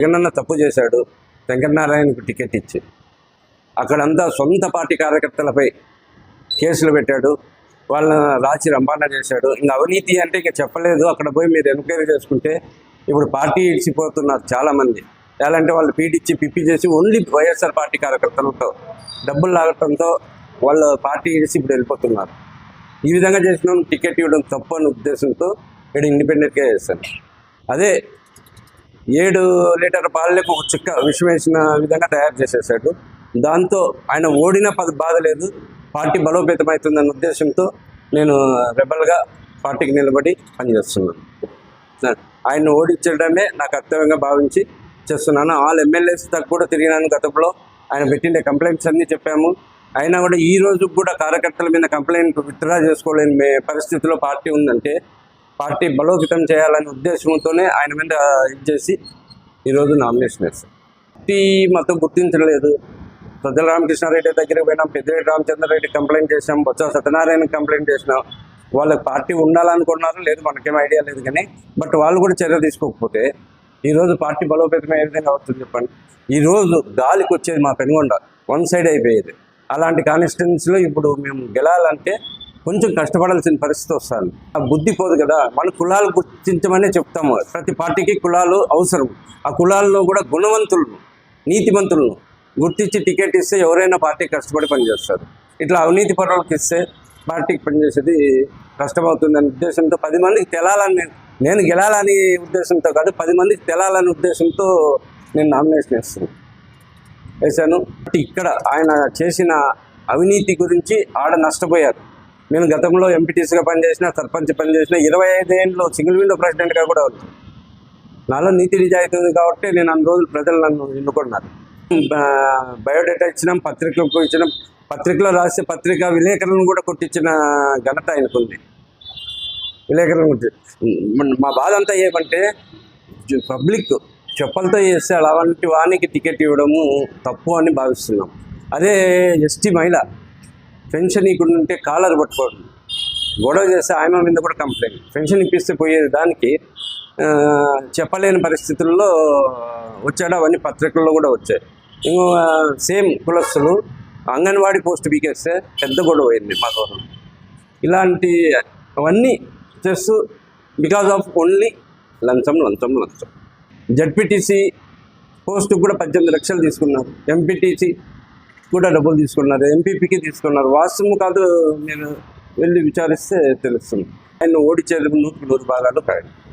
జగనన్న తప్పు చేశాడు వెంకటనారాయణకు టికెట్ ఇచ్చి. అక్కడంతా సొంత పార్టీ కార్యకర్తలపై కేసులు పెట్టాడు వాళ్ళని రాచి రంపాన చేశాడు. ఇంకా అవినీతి అంటే ఇంకా చెప్పలేదు అక్కడ పోయి మీరు ఎంక్వైరీ చేసుకుంటే ఇప్పుడు పార్టీ ఇడిచిపోతున్నారు చాలామంది. ఎలా అంటే వాళ్ళు పీడిచ్చి పిప్పి చేసి ఓన్లీ వైఎస్ఆర్ పార్టీ కార్యకర్తలతో డబ్బులు లాగటంతో వాళ్ళు పార్టీ ఇడిచి ఇప్పుడు వెళ్ళిపోతున్నారు. ఈ విధంగా చేసిన టికెట్ ఇవ్వడం తప్పు అనే ఉద్దేశంతో ఇక్కడ ఇండిపెండెంట్గా చేశాను అదే ఏడు లీటర్ పాలకు ఒక చుక్క విషం వేసిన విధంగా తయారు చేసేసాడు. దాంతో ఆయన ఓడిన పది బాధ లేదు. పార్టీ బలోపేతం అవుతుందన్న ఉద్దేశంతో నేను రెబల్గా పార్టీకి నిలబడి పనిచేస్తున్నాను. ఆయన ఓడించడమే నా కర్తవ్యంగా భావించి చేస్తున్నాను. ఆల్ ఎమ్మెల్యేస్ దాకా కూడా తిరిగినాను గతంలో. ఆయన పెట్టిన కంప్లైంట్స్ అన్నీ చెప్పాము. అయినా కూడా ఈ రోజు కూడా కార్యకర్తల మీద కంప్లైంట్ విత్డ్రా చేసుకోలేని పరిస్థితిలో పార్టీ ఉందంటే పార్టీ బలోపేతం చేయాలనే ఉద్దేశంతోనే ఆయన మీద ఇది చేసి ఈరోజు నామినేషన్ వేస్తాం పార్టీ మొత్తం గుర్తించలేదు. సజ్జల రామకృష్ణారెడ్డి దగ్గరికి పోయినాం పెద్దిరెడ్డి రామచంద్రారెడ్డి కంప్లైంట్ చేసాం బొత్స సత్యనారాయణ కంప్లైంట్ చేసినాం. వాళ్ళకి పార్టీ ఉండాలనుకున్నారు లేదు మనకేం ఐడియా లేదు కానీ బట్ వాళ్ళు కూడా చర్య తీసుకోకపోతే ఈరోజు పార్టీ బలోపేతం ఏ విధంగా అవుతుంది చెప్పండి. ఈరోజు గాలికి వచ్చేది మా పెనుగొండ వన్ సైడ్ అయిపోయేది. అలాంటి కాన్స్టిట్యున్సీలో ఇప్పుడు మేము గెలాలంటే కొంచెం కష్టపడాల్సిన పరిస్థితి వస్తుంది. ఆ బుద్ధి పోదు కదా. మన కులాలు గుర్తించమనే చెప్తాము. ప్రతి పార్టీకి కులాలు అవసరం. ఆ కులాల్లో కూడా గుణవంతులను నీతిమంతులను గుర్తించి టికెట్ ఇస్తే ఎవరైనా పార్టీకి కష్టపడి పనిచేస్తారు. ఇట్లా అవినీతి పరులకు ఇస్తే పార్టీకి పనిచేసేది కష్టమవుతుందనే ఉద్దేశంతో పది మందికి తెలాలని నేను గెలాలని ఉద్దేశంతో కాదు పది మందికి తెలాలనే ఉద్దేశంతో నేను నామినేషన్ వేస్తున్నాను వేశాను. ఇక్కడ ఆయన చేసిన అవినీతి గురించి ఆడ నష్టపోయారు. నేను గతంలో ఎంపీటీసీగా పనిచేసిన సర్పంచ్ పనిచేసిన ఇరవై ఐదేళ్ళు సింగిల్ విండో ప్రెసిడెంట్గా కూడా ఉంది నాలో నీతి నిజాయితీ ఉంది కాబట్టి నేను అన్ని రోజులు ప్రజలు నన్ను ఎన్నుకున్నారు. బయోడేటా ఇచ్చినాం పత్రికలకు ఇచ్చినాం పత్రికలో రాసే పత్రిక విలేకరులను కూడా కొట్టించిన ఘనత ఆయనకుంది. విలేకరులను కొట్టి మా బాధ అంతా ఏమంటే పబ్లిక్ చెప్పలతో చేస్తే అలాంటి వానికి టికెట్ ఇవ్వడము తప్పు అని భావిస్తున్నాం. అదే ఎస్టీ మహిళ పెన్షన్ ఇకుండా ఉంటే కాలర్ పట్టుకోవడం. గొడవ చేస్తే ఆయన మీద కూడా కంప్లైంట్. పెన్షన్ ఇప్పిస్తే పోయేది దానికి చెప్పలేని పరిస్థితుల్లో వచ్చాడు. అవన్నీ పత్రికల్లో కూడా వచ్చాయి. ఇంకో సేమ్ కులస్తులు అంగన్వాడీ పోస్ట్ పీకేస్తే పెద్ద గొడవ అయింది మా గౌరవం ఇలాంటి అవన్నీ చేస్తూ బికాజ్ ఆఫ్ ఓన్లీ లంచం లంచం లంచం. జడ్పీటీసీ పోస్టుకు కూడా పద్దెనిమిది లక్షలు తీసుకున్నారు. ఎంపీటీసీ కూడా డబ్బులు తీసుకున్నారు. ఎంపీపీకి తీసుకున్నారు. వాస్తవం కాదు నేను వెళ్ళి విచారిస్తే తెలుస్తుంది. ఆయన ఓడిచేది నూటికి నూరు భాగాలు కాదు